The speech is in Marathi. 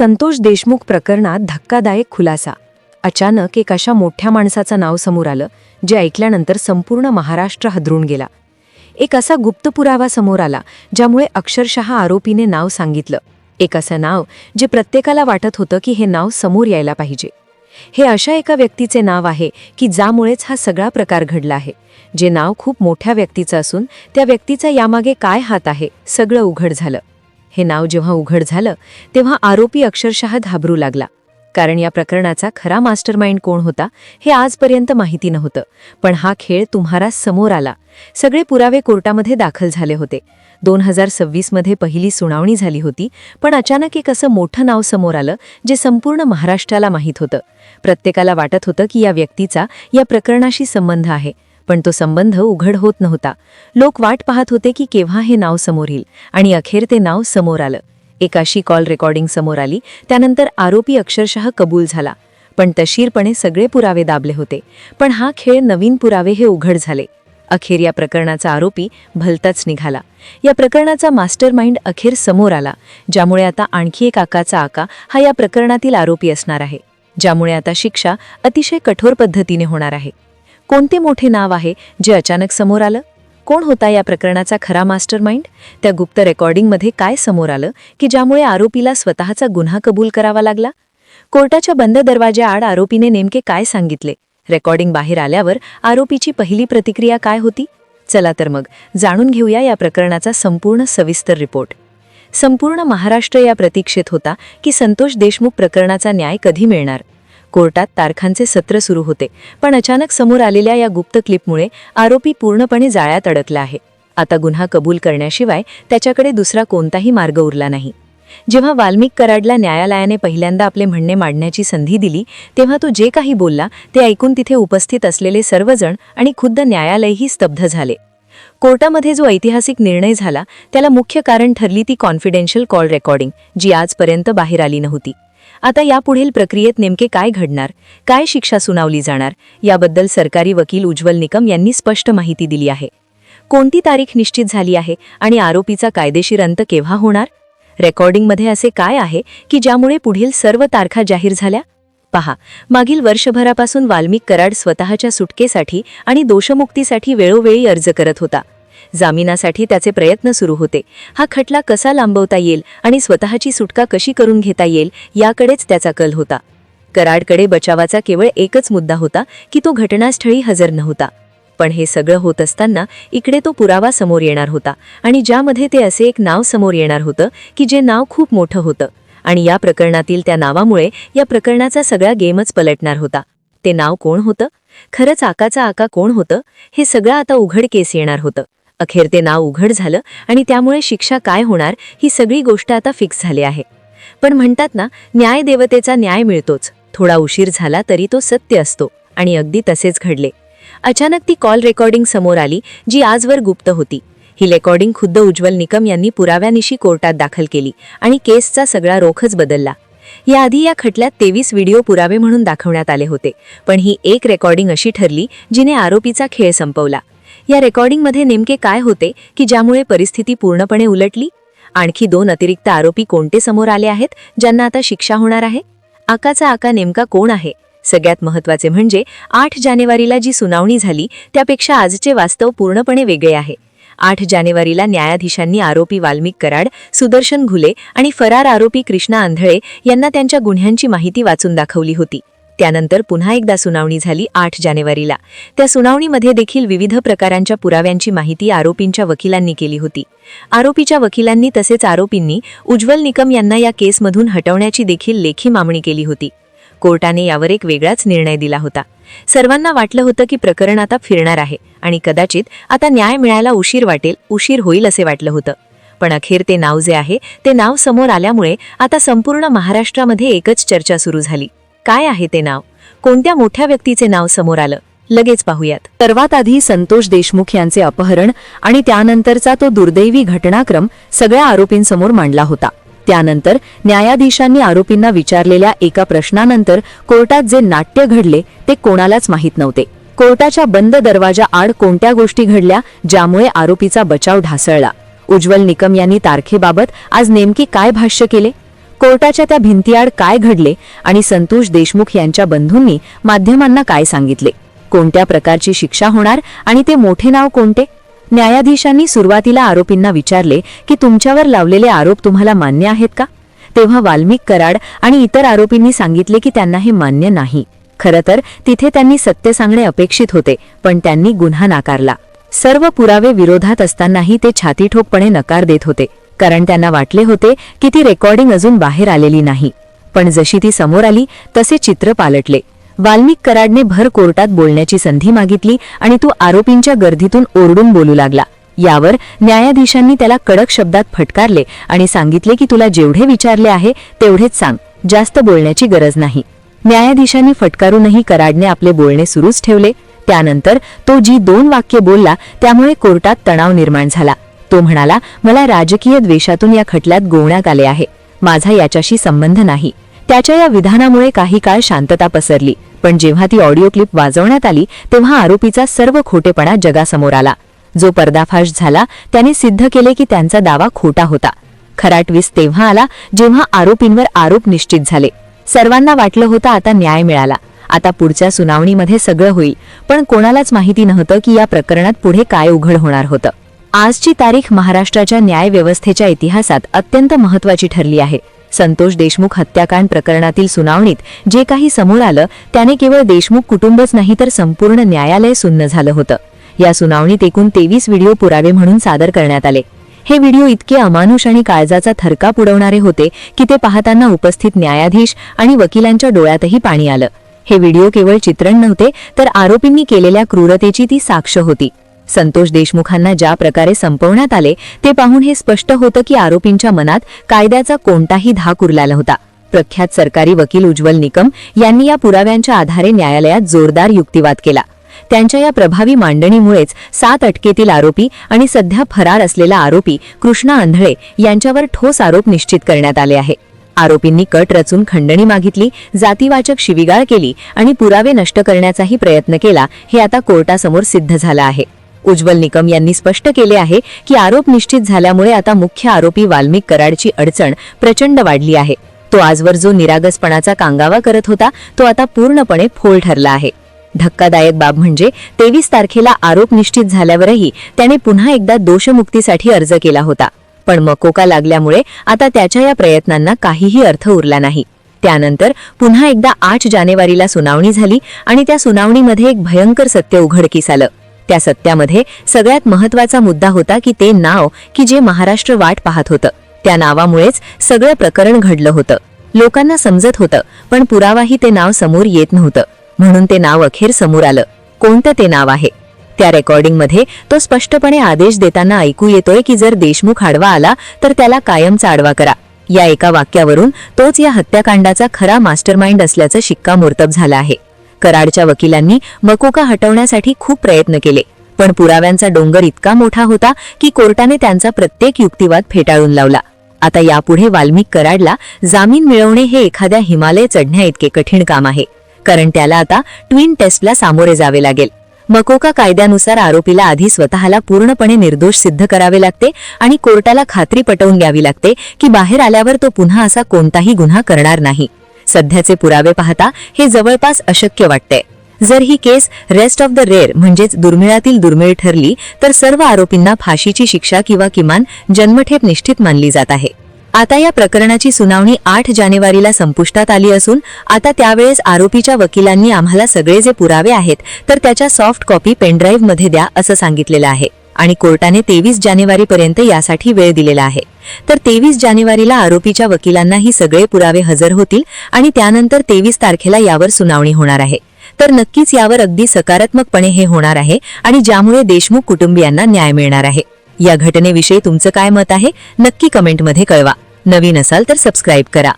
संतोष देशमुख प्रकरणात धक्कादायक खुलासा. अचानक एक अशा मोठ्या माणसाचं नाव समोर आलं जे ऐकल्यानंतर संपूर्ण महाराष्ट्र हदरून गेला. एक असा गुप्त पुरावा समोर आला ज्यामुळे अक्षरशः आरोपीने नाव सांगितलं. एक असं नाव जे प्रत्येकाला वाटत होतं की हे नाव समोर यायला पाहिजे. हे अशा एका व्यक्तीचे नाव आहे की ज्यामुळेच हा सगळा प्रकार घडला आहे. जे नाव खूप मोठ्या व्यक्तीचं असून त्या व्यक्तीचा यामागे काय हात आहे सगळं उघड झालं. हे नाव जेव्हा उघड झालं तेव्हा आरोपी अक्षरशः घाबरू लागला. कारण या प्रकरणाचा खरा मास्टरमाइंड कोण होता हे आजपर्यंत माहिती नव्हतं. पण हा खेळ तुम्हाला समोर आला. सगळे पुरावे कोर्टामध्ये दाखल झाले होते. दोन हजार सव्वीसमध्ये पहिली सुनावणी झाली होती पण अचानक एक असं मोठं नाव समोर आलं जे संपूर्ण महाराष्ट्राला माहीत होतं. प्रत्येकाला वाटत होतं की या व्यक्तीचा या प्रकरणाशी संबंध आहे. पण तो संबंध उघड होत नव्हता. लोक वाट पाहत होते की केव्हा हे नाव समोर येईल. आणि अखेर ते नाव समोर आलं. एक अशी कॉल रेकॉर्डिंग समोर आली. त्यानंतर आरोपी अक्षरशः कबूल झाला. पण तशीरपणे सगळे पुरावे दाबले होते. पण हा खेळ नवीन पुरावे हे उघड झाले. अखेर या प्रकरणाचा आरोपी भलताच निघाला. या प्रकरणाचा मास्टर माइंड अखेर समोर आला ज्यामुळे आता आणखी एक आकाचा आका हा या प्रकरणातील आरोपी असणार आहे ज्यामुळे आता शिक्षा अतिशय कठोर पद्धतीने होणार आहे. कोणते मोठे नाव आहे जे अचानक समोर आलं? कोण होता या प्रकरणाचा खरा मास्टर माइंड त्या गुप्त रेकॉर्डिंगमध्ये काय समोर आलं की ज्यामुळे आरोपीला स्वतःचा गुन्हा कबूल करावा लागला? कोर्टाच्या बंद दरवाज्याआड आरोपीने नेमके काय सांगितले? रेकॉर्डिंग बाहेर आल्यावर आरोपीची पहिली प्रतिक्रिया काय होती? चला तर मग जाणून घेऊया या प्रकरणाचा संपूर्ण सविस्तर रिपोर्ट. संपूर्ण महाराष्ट्र या प्रतीक्षेत होता की संतोष देशमुख प्रकरणाचा न्याय कधी मिळणार? कोर्टात तारखांचे सत्र सुरू होते पण अचानक समोर आलेल्या या गुप्त क्लिपमुळे आरोपी पूर्णपणे जाळ्यात अडकला आहे. आता गुन्हा कबूल करण्याशिवाय त्याच्याकडे दुसरा कोणताही मार्ग उरला नाही. जेव्हा वाल्मिक कराडला न्यायालयाने पहिल्यांदा आपले म्हणणे मांडण्याची संधी दिली तेव्हा तो जे काही बोलला ते ऐकून तिथे उपस्थित असलेले सर्वजण आणि खुद्द न्यायालयही स्तब्ध झाले. कोर्टामध्ये जो ऐतिहासिक निर्णय झाला त्याला मुख्य कारण ठरली ती कॉन्फिडेन्शियल कॉल रेकॉर्डिंग जी आजपर्यंत बाहेर आली नव्हती. आता यापुढील प्रक्रियेत नेमके काय घडणार? काय शिक्षा सुनावली जाणार? याबद्दल सरकारी वकील उज्ज्वल निकम यांनी स्पष्ट माहिती दिली आहे. कोणती तारीख निश्चित झाली आहे आणि आरोपीचा कायदेशीर अंत केव्हा होणार? रेकॉर्डिंगमध्ये असे काय आहे की ज्यामुळे पुढील सर्व तारखा जाहीर झाल्या? पहा मागील वर्षभरापासून वाल्मिक कराड स्वतःच्या सुटकेसाठी आणि दोषमुक्तीसाठी वेळोवेळी अर्ज करत होता. जामिनासाठी त्याचे प्रयत्न सुरू होते. हा खटला कसा लांबवता येईल आणि स्वतःची सुटका कशी करून घेता येईल याकडेच त्याचा कल होता. कराडकडे बचावाचा केवळ एकच मुद्दा होता की तो घटनास्थळी हजर नव्हता. पण हे सगळं होत असताना इकडे तो पुरावा समोर येणार होता आणि ज्यामध्ये ते असे एक नाव समोर येणार होतं की जे नाव खूप मोठं होतं. आणि या प्रकरणातील त्या नावामुळे या प्रकरणाचा सगळा गेमच पलटणार होता. ते नाव कोण होतं? खरंच आकाचा आका कोण होतं? हे सगळं आता उघड केस येणार होतं. अखेर ते नाव उघड झालं आणि त्यामुळे शिक्षा काय होणार ही सगळी गोष्ट आता फिक्स झाली आहे. पण म्हणतात ना न्याय देवतेचा न्याय मिळतोच. थोडा उशीर झाला तरी तो सत्य असतो. आणि अगदी तसेच घडले. अचानक ती कॉल रेकॉर्डिंग समोर आली जी आजवर गुप्त होती. ही रेकॉर्डिंग खुद्द उज्ज्वल निकम यांनी पुराव्यानिशी कोर्टात दाखल केली आणि केसचा सगळा रोखच बदलला. याआधी या खटल्यात तेवीस व्हिडिओ पुरावे म्हणून दाखवण्यात आले होते पण ही एक रेकॉर्डिंग अशी ठरली जिने आरोपीचा खेळ संपवला. या रेकॉर्डिंगमध्ये नेमके काय होते की ज्यामुळे परिस्थिती पूर्णपणे उलटली? आणखी दोन अतिरिक्त आरोपी कोणते समोर आले आहेत ज्यांना आता शिक्षा होणार आहे? आकाचा आका नेमका कोण आहे? सगळ्यात महत्त्वाचे म्हणजे आठ जानेवारीला जी सुनावणी झाली त्यापेक्षा आजचे वास्तव पूर्णपणे वेगळे आहे. आठ जानेवारीला न्यायाधीशांनी आरोपी वाल्मिक कराड सुदर्शन घुले आणि फरार आरोपी कृष्णा आंधळे यांना त्यांच्या गुन्ह्यांची माहिती वाचून दाखवली होती. त्यानंतर पुन्हा एकदा सुनावणी झाली आठ जानेवारीला. त्या सुनावणीमध्ये देखील विविध प्रकारांच्या पुराव्यांची माहिती आरोपींच्या वकिलांनी केली होती. आरोपीच्या वकिलांनी तसेच आरोपींनी उज्ज्वल निकम यांना या केसमधून हटवण्याची देखील लेखी मागणी केली होती. कोर्टाने यावर एक वेगळाच निर्णय दिला होता. सर्वांना वाटलं होतं की प्रकरण आता फिरणार आहे आणि कदाचित आता न्याय मिळायला उशीर वाटेल उशीर होईल असे वाटलं होतं. पण अखेर ते नाव जे आहे ते नाव समोर आल्यामुळे आता संपूर्ण महाराष्ट्रामध्ये एकच चर्चा सुरू झाली. काय आहे ते नाव? कोणत्या मोठ्या व्यक्तीचे नाव समोर आलं? लगेच पाहूयात. सर्वात आधी संतोष देशमुख यांचे अपहरण आणि त्यानंतरचा तो दुर्दैवी घटनाक्रम सगळ्या आरोपींसमोर मांडला होता. त्यानंतर न्यायाधीशांनी आरोपींना विचारलेल्या एका प्रश्नानंतर कोर्टात जे नाट्य घडले ते कोणालाच माहीत नव्हते. कोर्टाच्या बंद दरवाजा आड कोणत्या गोष्टी घडल्या ज्यामुळे आरोपीचा बचाव ढासळला? उज्ज्वल निकम यांनी तारखेबाबत आज नेमकी काय भाष्य केले? कोर्टाच्या त्या भिंतीआड काय घडले आणि संतोष देशमुख यांच्या बंधूंनी माध्यमांना काय सांगितले? कोणत्या प्रकारची शिक्षा होणार आणि ते मोठे नाव कोणते? न्यायाधीशांनी सुरुवातीला आरोपींना विचारले की तुमच्यावर लावलेले आरोप तुम्हाला मान्य आहेत का? तेव्हा वाल्मिक कराड आणि इतर आरोपींनी सांगितले की त्यांना हे मान्य नाही. खरं तर तिथे त्यांनी सत्य सांगणे अपेक्षित होते पण त्यांनी गुन्हा नाकारला. सर्व पुरावे विरोधात असतानाही ते छातीठोकपणे नकार देत होते. कारण त्यांना वाटले होते की ती रेकॉर्डिंग अजून बाहेर आलेली नाही. पण जशी ती समोर आली तसे चित्र पालटले. वाल्मिक कराडने भर कोर्टात बोलण्याची संधी मागितली आणि तो आरोपींच्या गर्दीतून ओरडून बोलू लागला. यावर न्यायाधीशांनी त्याला कडक शब्दात फटकारले आणि सांगितले की तुला जेवढे विचारले आहे तेवढेच सांग. जास्त बोलण्याची गरज नाही. न्यायाधीशांनी फटकारूनही कराडने आपले बोलणे सुरूच ठेवले. त्यानंतर तो जी दोन वाक्य बोलला त्यामुळे कोर्टात तणाव निर्माण झाला. तो म्हणाला मला राजकीय द्वेषातून या खटल्यात गोवण्यात आले आहे. माझा याच्याशी संबंध नाही. त्याच्या या विधानामुळे काही काळ शांतता पसरली. पण जेव्हा ती ऑडिओ क्लिप वाजवण्यात आली तेव्हा आरोपीचा सर्व खोटेपणा जगासमोर आला. जो पर्दाफाश झाला त्याने सिद्ध केले की त्यांचा दावा खोटा होता. खरा ट्विस्ट तेव्हा आला जेव्हा आरोपींवर आरोप निश्चित झाले. सर्वांना वाटलं होतं आता न्याय मिळाला. आता पुढच्या सुनावणीमध्ये सगळं होईल. पण कोणालाच माहिती नव्हतं की या प्रकरणात पुढे काय उघड होणार होतं. आजची तारीख महाराष्ट्राच्या न्यायव्यवस्थेच्या इतिहासात अत्यंत महत्वाची ठरली आहे. संतोष देशमुख हत्याकांड प्रकरणातील सुनावणीत जे काही समोर आलं त्याने केवळ देशमुख कुटुंबच नाही तर संपूर्ण न्यायालय सुन्न झालं होतं. या सुनावणीत एकूण तेवीस व्हिडिओ पुरावे म्हणून सादर करण्यात आले. हे व्हिडिओ इतके अमानुष आणि काळजाचा थरकाप उडवणारे होते की ते पाहताना उपस्थित न्यायाधीश आणि वकिलांच्या डोळ्यातही पाणी आलं. हे व्हिडिओ केवळ चित्रण नव्हते तर आरोपींनी केलेल्या क्रूरतेची ती साक्ष होती. संतोष देशमुखांना ज्या प्रकारे संपवण्यात आले ते पाहून हे स्पष्ट होतं की आरोपींच्या मनात कायद्याचा कोणताही धाक उरलेला होता. प्रख्यात सरकारी वकील उज्ज्वल निकम यांनी या पुराव्यांच्या आधारे न्यायालयात जोरदार युक्तिवाद केला. त्यांच्या या प्रभावी मांडणीमुळेच सात अटकेतील आरोपी आणि सध्या फरार असलेला आरोपी कृष्णा आंधळे यांच्यावर ठोस आरोप निश्चित करण्यात आले आहे. आरोपींनी कट रचून खंडणी मागितली जातीवाचक शिविगाळ केली आणि पुरावे नष्ट करण्याचाही प्रयत्न केला हे आता कोर्टासमोर सिद्ध झालं आहे. उज्ज्वल निकम यांनी स्पष्ट केले आहे की आरोप निश्चित झाल्यामुळे आता मुख्य आरोपी वाल्मिक कराडची अडचण प्रचंड वाढली आहे. तो आजवर जो निरागसपणाचा कांगावा करत होता तो आता पूर्णपणे फोल ठरला आहे. धक्कादायक बाब म्हणजे तेवीस तारखेला आरोप निश्चित झाल्यावरही त्याने पुन्हा एकदा दोषमुक्तीसाठी अर्ज केला होता. पण मकोका लागल्यामुळे आता त्याच्या या प्रयत्नांना काहीही अर्थ उरला नाही. त्यानंतर पुन्हा एकदा आठ जानेवारीला सुनावणी झाली आणि त्या सुनावणीमध्ये एक भयंकर सत्य उघडकीस आलं. त्या सत्यामध्ये सगळ्यात महत्त्वाचा मुद्दा होता की ते नाव की जे महाराष्ट्र वाट पाहत होतं. त्या नावामुळेच सगळं प्रकरण घडलं होतं. लोकांना समजत होतं पण पुरावाही ते नाव समोर येत नव्हतं. म्हणून ते नाव अखेर समोर आलं. कोणतं ते नाव आहे? त्या रेकॉर्डिंगमध्ये तो स्पष्टपणे आदेश देताना ऐकू येतोय की जर देशमुख आडवा आला तर त्याला कायमचा आडवा करा. या एका वाक्यावरून तोच या हत्याकांडाचा खरा मास्टरमाइंड असल्याचं शिक्कामोर्तब झालं आहे. कराडच्या वकिलांनी मकोका हटवण्यासाठी खूप प्रयत्न केले. पण पुराव्यांचा डोंगर इतका मोठा होता की कोर्टाने त्यांचा प्रत्येक युक्तिवाद फेटाळून लावला. आता यापुढे वाल्मिक कराडला जामीन मिळवणे हे एखाद्या हिमालय चढण्या इतके कठीण काम आहे. कारण त्याला आता ट्विन टेस्टला सामोरे जावे लागेल. मकोका कायद्यानुसार आरोपीला आधी स्वतःला पूर्णपणे निर्दोष सिद्ध करावे लागते आणि कोर्टाला खात्री पटवून द्यावी लागते की बाहेर आल्यावर तो पुन्हा असा कोणताही गुन्हा करणार नाही. सध्याचे पुरावे पाहता हे जवळपास अशक्य वाटते. जर ही case rest of the rare म्हणजेच दुर्मिळातील दुर्मिळ ठरली तर सर्व आरोपींना फाशीची शिक्षा किंवा किमान जन्मठेप निश्चित मानली जात आहे. आता या प्रकरणाची सुनावणी आठ जानेवारीला संपुष्टात आली असून आता त्यावेळेस आरोपीच्या वकिलांनी आम्हाला सगळे जे पुरावे आहेत तर त्याच्या सॉफ्ट कॉपी पेनड्राईव्हमध्ये द्या असं सांगितलेलं आहे. आणि कोर्टाने तेवीस जानेवारीपर्यंत यासाठी वेळ दिलेला आहे. तर तेवीस जानेवारीला आरोपीच्या वकिलांना ही सगळे पुरावे हजर होतील आणि त्यानंतर तेवीस तारखेला यावर सुनावणी होणार आहे. तर नक्कीच यावर अगदी सकारात्मकपणे हे होणार आहे आणि ज्यामुळे देशमुख कुटुंबियांना न्याय मिळणार आहे. या घटनेविषयी तुमचं काय मत आहे? नक्की कमेंटमध्ये कळवा. नवीन असाल तर सबस्क्राईब करा.